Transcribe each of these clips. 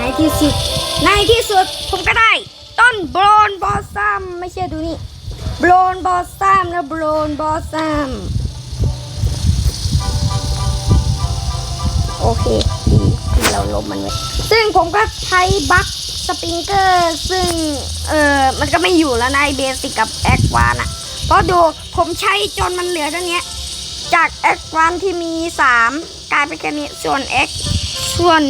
ในที่สุด ในที่สุดผมก็ได้ ต้นบรอนบอสซัมไม่เชื่อดูนี่บรอนบอสซัมนะบรอนบอสซัมโอเคดีที่เราลบมันไว้ซึ่งผมก็ใช้บัคสปริงเกอร์ซึ่ง เออมันก็ไม่อยู่แล้วในเบสิกกับแอควานอะเพราะดูผมใช้จนมันเหลือเท่านี้จาก X 1ที่มี 3 กลายเป็นแค่นี้ส่วน X ส่วน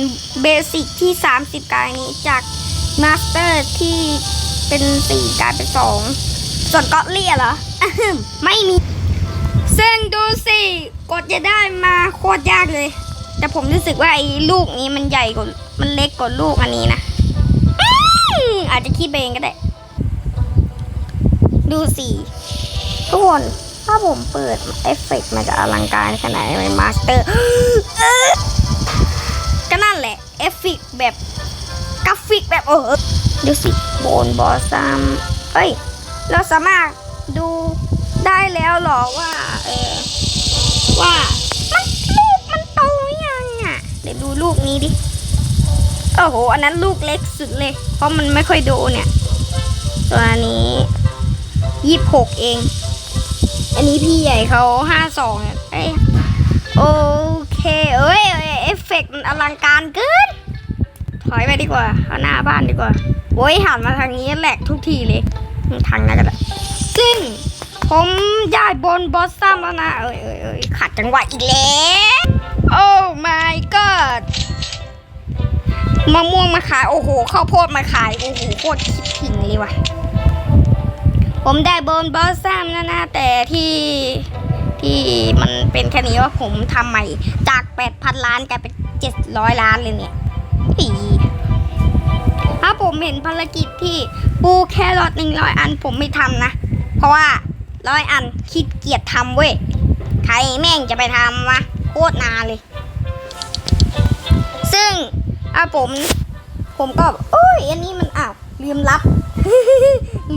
เบสิกที่ 30กลายนี้จากมาสเตอร์ที่เป็น 4 กลายเป็น 2 ส่วนก็อตเลี่ยเหรออไม่มี ซึ่งดูสิกดจะได้มาโคตรยากเลย แต่ผมรู้สึกว่าไอ้ลูกนี้มันใหญ่กว่ามันเล็กกว่าลูกอันนี้นะอาจจะคิดเองก็ได้ ดูสิทุกคน ถ้าผมเปิดเอฟเฟกต์มันจะอลังการขนาดไหนมาสเตอร์ ออดูสิโบนบอซัมเอ้ย เราสามารถดูได้แล้วหรอว่า เออ ว่า มันลูกมันโตยังอะ เดี๋ยวดูลูกนี้ดิ โอ้โห อันนั้นลูกเล็กสุดเลย เพราะมันไม่ค่อยโดเนี่ยส่วนี้ยี่สิบหกเอง อันนี้พี่ใหญ่เขาห้าสองเอ้ยโอเค เอ้ยเอ้ยเอฟเฟกต์มันอลังการเกิน อยไปดีกว่าเอาหน้าบ้านดีกว่าโอ้ยหันมาทางนี้แหลกทุกทีเลยทางนั้นก็ได้ซึ่งผมย้ายบนบอสซัมแล้วนะเอ้ยเอ้ยเอ้ยขัดจังหวะอีกแล้วโอ้ my god มะม่วงมาขาย โอ้โหข้าวโพดมาขาย โอ้โหโคตรคิดถึงเลยว่ะ ผมได้บนบอสซัมนะนะแต่ที่ที่มันเป็นแค่นี้ว่าผมทำใหม่จาก 8,000 ล้านกลายเป็น 700 ล้านเลยเนี่ยปีาผมเห็นภารกิจที่ปูแครอท100อันผมไม่ทำนะ เพราะว่าร้อยอันขี้เกียจทำเว้ย ใครแม่งจะไปทำวะโคตรนานเลย ซึ่งอะผม ผมก็โอ้ยอันนี้มันอ้าวลืมรับ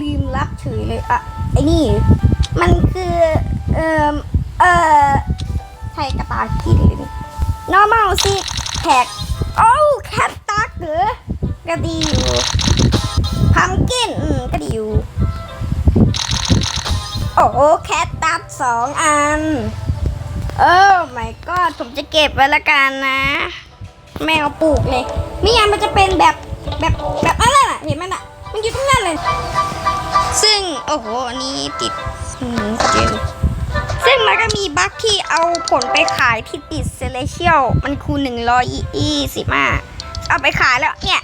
ลืมรับเฉยเลยอะไอ้นี่ มันคือ เอ่อเอ่อใช่กระตายกินเลยนี่ normal สิแท็ก กระดิวพัมกินอืมกระดิวโอ้โหแคทตักสองอัน เออไม่ก็ผมจะเก็บไว้ละกันนะ แมวปลูกเลยนี่ยังมันจะเป็นแบบแบบแบบอะไรน่ะเห็นมันอะ มันอยู่ตรงนั้นเลย ซึ่งโอ้โหอันนี้ติดหืมเจนซึ่งมันก็มีบั๊กที่เอาผลไปขายที่ติดเซเลเชียลมันคูณหนึ่งร้อยยี่สิบาเอาไปขายแล้วเนี่ย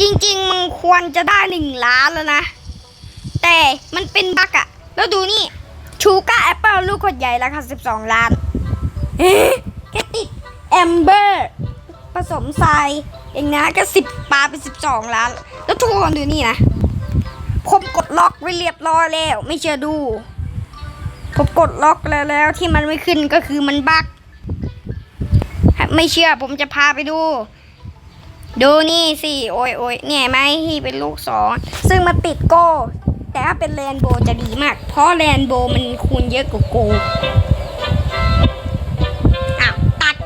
จริง ๆ มันควรจะได้หนึ่งล้านแล้วนะ แต่มันเป็นบั๊กอะแล้วดูนี่ ชูการ์แอปเปิลลูกขดใหญ่ราคาสิบสองล้านเอ๊ะแค่ติดแอมเบอร์ผสมทรายเองนะก็สิบปลาเป็นสิบสองล้าน แล้วทุกคนดูนี่นะ ผมกดล็อกไว้เรียบร้อยแล้ว ไม่เชื่อดู ผมกดล็อกแล้วแล้วที่มันไม่ขึ้นก็คือมันบั๊กไม่เชื่อผมจะพาไปดู ดูนี่สิโอ้ยโอ้ยเนี่ยไหมที่เป็นลูกสองซึ่งมันติดโก้ แต่ถ้าเป็นแรนโบว์จะดีมาก เพราะแรนโบว์มันคูณเยอะกว่าโกอ้าวตัด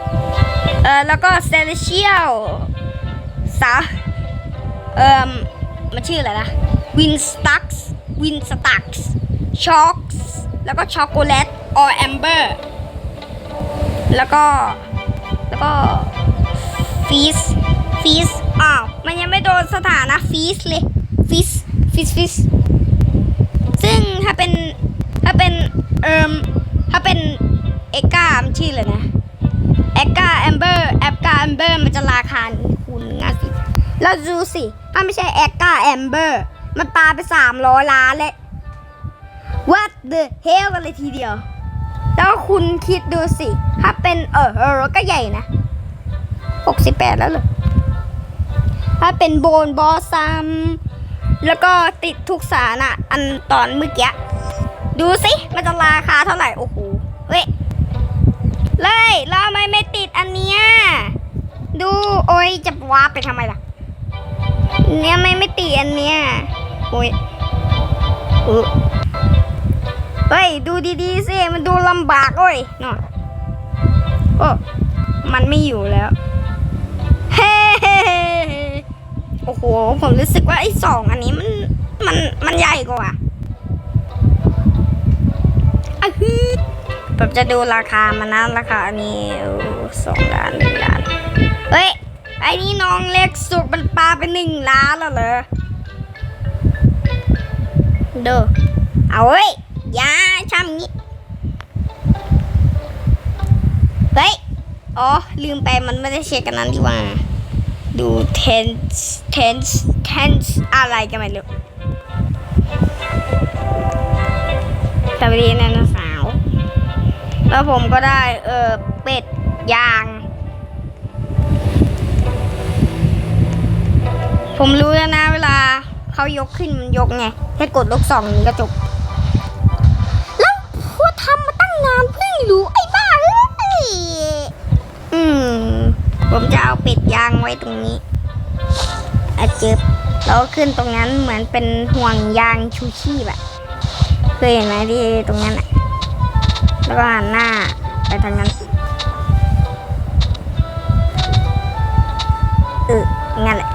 เออแล้วก็เซเลเชียลสาเอ่อมันชื่ออะไรนะวินสตักส์วินสตักส์ช็อกส์แล้วก็ช็อกโกแลตออแอมเบอร์แล้วก็ แล้วก็ฟีส ฟีสอ้าวมันยังไม่โดนสถานะฟีสเลยฟีสฟีสฟีสซึ่งถ้าเป็นถ้าเป็นเอ่มถ้าเป็นเอกามันชื่ออะไรนะแอกาแอมเบอร์แอปกาแอมเบอร์มันจะราคาคูณง่ายสิเราดูสิถ้าไม่ใช่แอกาแอมเบอร์มันปาไปสามร้อยล้านเลย What the hell กันเลยทีเดียว แล้วคุณคิดดูสิ ถ้าเป็นเออเออก็ใหญ่นะหกสิบแปดแล้วเหรอ ถ้าเป็นโบนบอซัมแล้วก็ติดทุกสารอะอันตอนเมื่อกี้ดูสิมันจะราคาเท่าไหร่โอ้โหเว้ยเลยแล้วทำไมไม่ติดอันเนี้ยดูโอ้ยจะวาร์ปไปทำไมล่ะเนี่ยไม่ไม่ติดอันเนี้ยโอ้ยเออเฮ้ยดูดีๆสิมันดูลำบากเว้ยเนาะโอ้มันไม่อยู่แล้ว โห ผมรู้สึกว่าไอ้สองอันนี้มันมันมันใหญ่กว่าอะฮึผมจะดูราคามันนะราคาอันนี้สองล้านหนึ่งล้าน เฮ้ย ไอ้นี่น้องเล็กสุดมันปลาไปหนึ่งล้านแล้วเหรอเด้อเอาเว้ยอย่าทำงี้เฮ้ย อ๋อ ลืมไปมันไม่ได้เช็คกันนั้นดีกว่า ดู tense tense tense อะไรกันไม่รู้สวัสดีนันสาว แล้วผมก็ได้ เออเป็ดยาง ผมรู้แล้วนะเวลาเขายกขึ้นมันยกไง แค่กดลูกสองนี้ก็จบ ผมจะเอาเป็ดยางไว้ตรงนี้อาเจ็บแล้วขึ้นตรงนั้นเหมือนเป็นห่วงยางชูชีพอะเคยเห็นไหมที่ตรงนั้นอะแล้วก็หันหน้าไปทางนั้นเอองั้นแหละ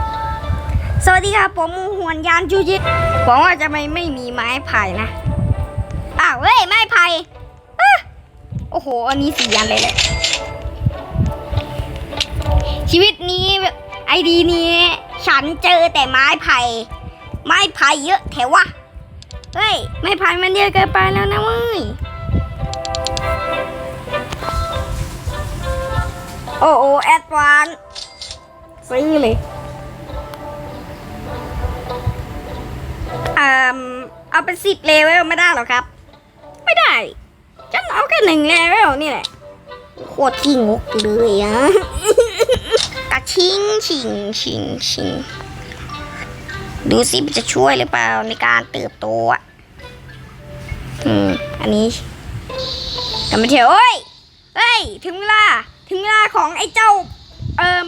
สวัสดีครับผมห่วงยางชูชีพหวังว่าจะไม่ไม่มีไม้ไผ่นะอ้าวเฮ้ยไม้ไผ่โอ้โห อันนี้สียันเลยเลย นี้ไอดีนี้ ฉันเจอแต่ไม้ไผ่ไม้ไผ่เยอะแถววะเฮ้ยไม้ไผ่มันเยอะเกินไปแล้วนะเว้ยโอ้โอแอดวานซื้อเลยอ่าเอาเป็นสิบเลเวลไม่ได้หรอครับ ไม่ได้ฉันเอาแค่หนึ่งเลเวลนี่แหละโคตรขี้งกเลยอะ กระชิงชิงชิงชิงดูสิมันจะช่วยหรือเปล่าในการเติบโตอะอืมอันนี้กันไม่เถอะเฮ้ยเฮ้ย ถึงเวลา ถึงเวลาของไอ้เจ้า เอ่อ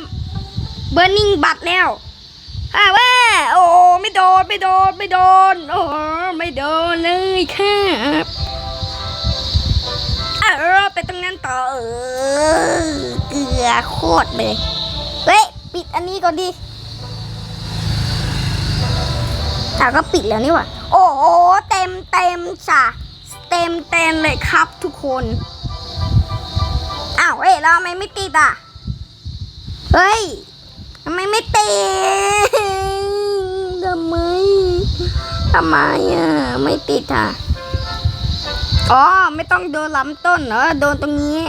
เบอร์นิงบัตแล้วอ่าว่าโอ้ไม่โดน ไม่โดน ไม่โดน โอ้ไม่โดนเลยครับเออไปตรงนั้นต่อเออเกลือโคตรเลยเฮ้ย ปิดอันนี้ก่อนดิอะก็ปิดแล้วนี่หว่า โอ้โหเต็มเต็มจ้ะเต็มเต็มเลยครับทุกคน อ้าวเฮ้ยเราทำไมไม่ติดอะ เฮ้ยทำไมไม่ติดทำไมทำไมอะไม่ติดอะ อ๋อ ไม่ต้องโดนลำต้นเหรอ โดนตรงนี้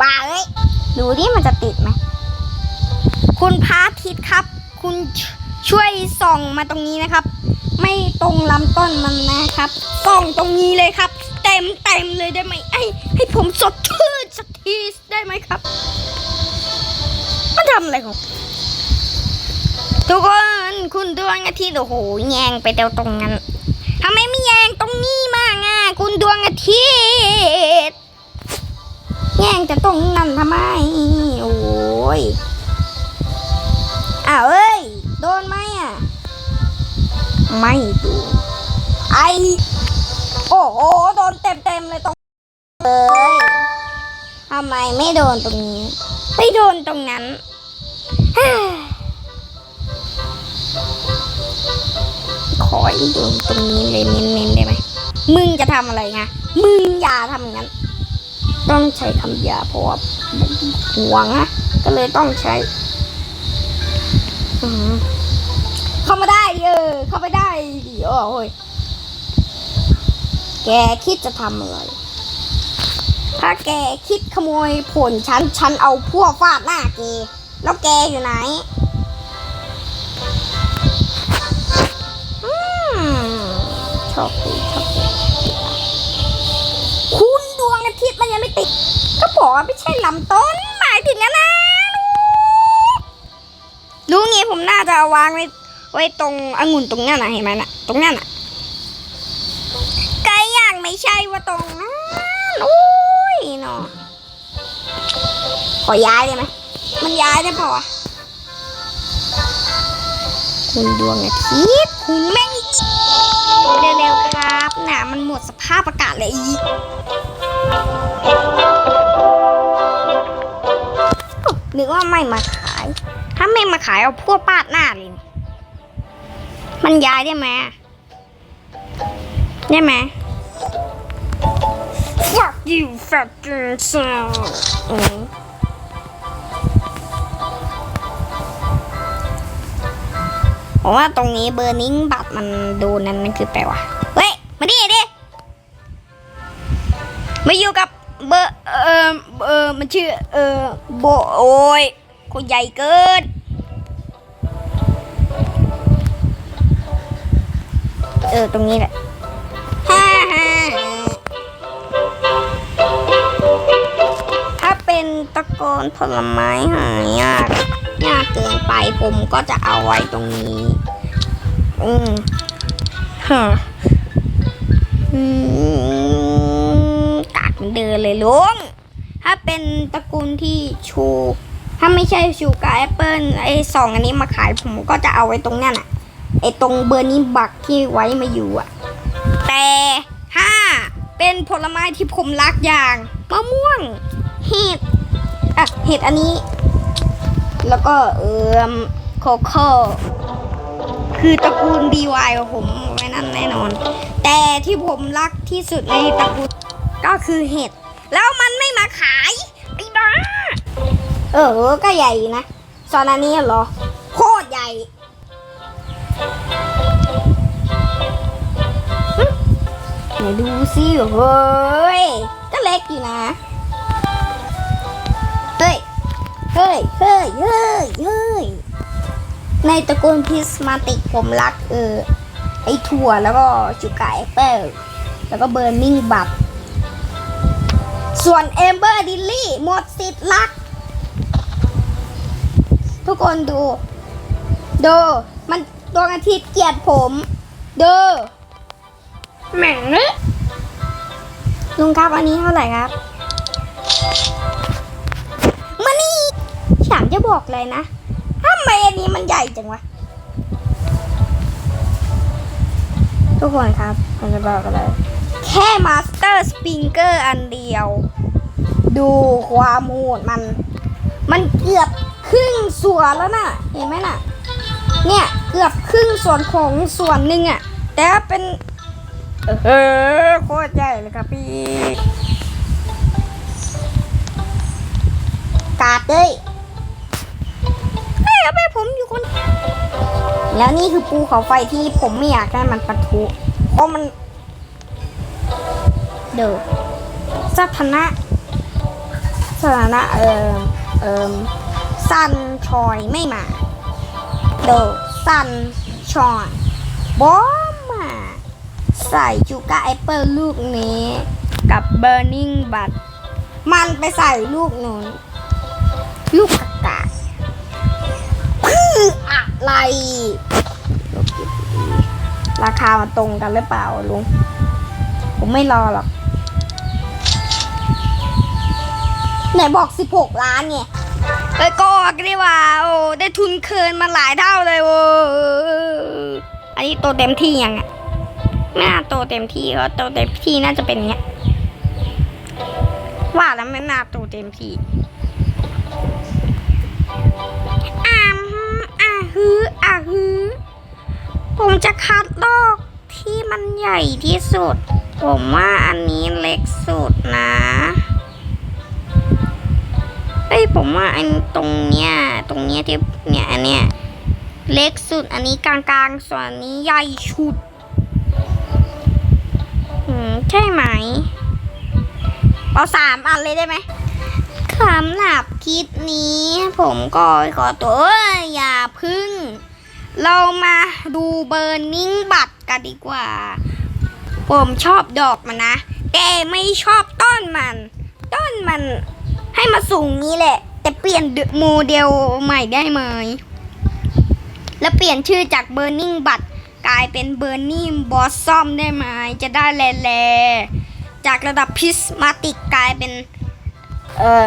บ้าเอ้ย ดูดิมันจะติดไหม คุณพระอาทิตย์ครับ คุณช่วยส่องมาตรงนี้นะครับ ไม่ตรงลำต้นมันนะครับ ส่องตรงนี้เลยครับ เต็มเต็มเลยได้ไหมไอ้ให้ผมสดชื่นสักทีได้ไหมครับมันทำอะไรของทุกคนคุณดวงอาทิตย์โอ้โหแยงไปเดียวตรงนั้นทำไมไม่แยงตรงนี้มากอะคุณดวงอาทิตย์แยงแต่ตรงนั้นทำไม โอ้ย อ้าวเอ้ย โดนไหมอะ ไม่โดนไอ โอ้โห โดนเต็มเต็มเลยตรงเลยทำไมไม่โดนตรงนี้ ไม่โดนตรงนั้นขอให้โดนตรงนี้เลยเน้นๆได้ไหม มึงจะทำอะไรไงมึงอย่าทำงั้น ต้องใช้คำหยาเพราะว่าห่วงอะก็เลยต้องใช้ เข้ามาได้เออเข้าไปได้ดิโอ้ยแกคิดจะทำอะไร ถ้าแกคิดขโมยผลฉัน ฉันเอาพวกฟาดหน้าแก แล้วแกอยู่ไหนอชอบตีชอบตีคุณดวงอาทิตย์มันยังไม่ติด ก็บอกว่าไม่ใช่ลำต้น หมายถึงอันนะ รู้งี้ผมน่าจะาวางไว้ไว้ตรงองุ่นตรงนั้นนะเห็นไหมนะตรงนั้นนะไก่ย่างไม่ใช่ว่าตรงนั้นโอ้ยเนาะขอย้ายได้ไหมมันย้ายได้ปล่าวะคุณดวงอาทิตย์คุณแม่งเร็วๆครับหนามันหมดสภาพอากาศเลยอีกนึกว่าไม่มา ถ้าไม่มาขายเอาพวกปาดหน้าเลยนี่มันย้ายได้ไหมอะได้ไหม Fuck you fucking son อืมผมว่าตรงนี้เบอร์นิ่งบัตรมันโดนนั้นมันคือแปลว่าเฮ้ย มาดิดิมาอยู่กับเบอร์เออเออมันชื่อเออโบโอ้ย คนใหญ่เกินเออ ตรงนี้แหละฮ่าฮ่าถ้าเป็นตะโกนผลไม้หายากยากเกินไปผมก็จะเอาไว้ตรงนี้ อืมฮะอืมกากมันเดินเลยลุงถ้าเป็นตระกูลที่ชูาไม่ใช่ชูกับแอปเปิลไอ้สองอันนี้มาขายผมก็จะเอาไว้ตรงนั้นอะไอ้ตรงเบอร์นี้บักที่ไว้มาอยู่อะแต่ถ้าเป็นผลไม้ที่ผมรักอย่างมะม่วง เห็ดอะเห็ดอันนี้ แล้วก็เอิมโคโค่คือตระกูล DY ของผมไว้นั่นแน่นอน แต่ที่ผมรักที่สุดในตระกูลก็คือเห็ด แล้วมันไม่มาขาย เออ ก็ใหญ่อยู่นะซอนอันนี้เหรอ โคตรใหญ่ไหนดูสิเฮ้ย ก็เล็กอยู่นะ เฮ้ย เฮ้ย เฮ้ย เฮ้ย เฮ้ย ในตระกูลพิสมาติกผมรักเออ ไอถั่วแล้วก็จุกาแอปเปิลแล้วก็เบอร์นิ่งบับ ส่วนเอมเบอร์ดิลลี่หมดสิทธิ์รัก ทุกคนดู ดูมันดวงอาทิตย์เกลียดผม ดูแหม่งเลยลุงครับอันนี้เท่าไหร่ครับมานี่ฉามจะบอกเลยนะทำไมอันนี้มันใหญ่จังวะ ทุกคนครับผมจะบอกอะไร แค่มาสเตอร์สปริงเกอร์อันเดียว ดูความโหดมัน มันเกือบ ครึ่งสวนแล้วน่ะ เห็นไหมน่ะ เนี่ยเกือบครึ่งส่วนของส่วนหนึ่งอะแต่เป็น เออโคตรใหญ่เลยครับพี่กาดเลยเฮ้ยเอาไปผมอยู่คน แล้วนี่คือภูเขาไฟที่ผมไม่อยากให้มันปะทุเพราะมัน เดี๋ยวสถานะสถานะเอิมเอิม ซันชอยไม่มาเดี๋ยวซันชอยบอมมา ใส่จูกาแอปเปิลลูกนี้ กับเบอร์นิงบัตมันไปใส่ลูกนู้นลูกกากาคืออะไร ราคามันตรงกันหรือเปล่าลุง ผมไม่รอหรอก ไหนบอก 16 ล้านไง ไปก็กันดีกว่าโอ้ได้ทุนคืนมาหลายเท่าเลยโอ้อันนี้โตเต็มที่ยังอะไม่น่าโตเต็มที่เพราะโตเต็มที่น่าจะเป็นเงี้ยว่าแล้วไม่น่าโตเต็มที่อ่ามอาฮืออ่าฮือผมจะคัดลอกที่มันใหญ่ที่สุด ผมว่าอันนี้เล็กสุดนะ เอ้ยผมว่าอันตรงเนี้ยตรงเนี้ยที่เนี่ยอันเนี้ยเล็กสุดอันนี้กลางๆ ส่วนนี้ใหญ่ชุดอืมใช่ไหมเอาสามอันเลยได้ไหมสำหรับคลิปนี้ ผมก็ขอตัวอย่าพึ่ง เรามาดูเบอร์นิ่งบัตรกันดีกว่า ผมชอบดอกมันนะ แต่ไม่ชอบต้นมัน ต้นมัน ให้มาสูงนี้แหละ แต่เปลี่ยนโมเดลใหม่ได้ไหม แล้วเปลี่ยนชื่อจากเบอร์นิ่งบัตรกลายเป็นเบอร์นิ่งบอสซอมได้ไหม จะได้แลแลจากระดับพิสมาติกกลายเป็น เอ่อ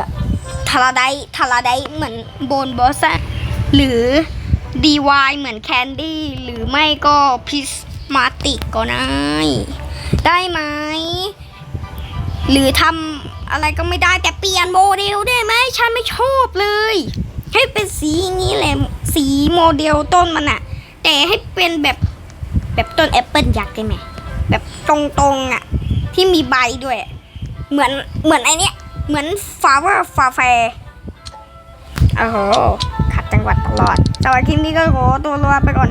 ทาราไดทาราไดเหมือนโบนบอสหรือ DY เหมือนแคนดี้หรือไม่ก็พิสมาติกก็ได้ ได้ไหม หรือทำ อะไรก็ไม่ได้แต่เปลี่ยนโมเดลได้ไหมฉันไม่ชอบเลย ให้เป็นสีอย่างนี้แหละสีโมเดลต้นมันอะแต่ให้เป็นแบบแบบต้นแอปเปิลยักษ์ได้ไหมแบบตรงๆอะที่มีใบด้วย เหมือนเหมือนไอเนี้ยเหมือนฟาเวอร์ฟาแฟโอ้โหขัดจังหวัดตลอดสำหรับคลิปนี้ก็ขอตัวลาไปก่อน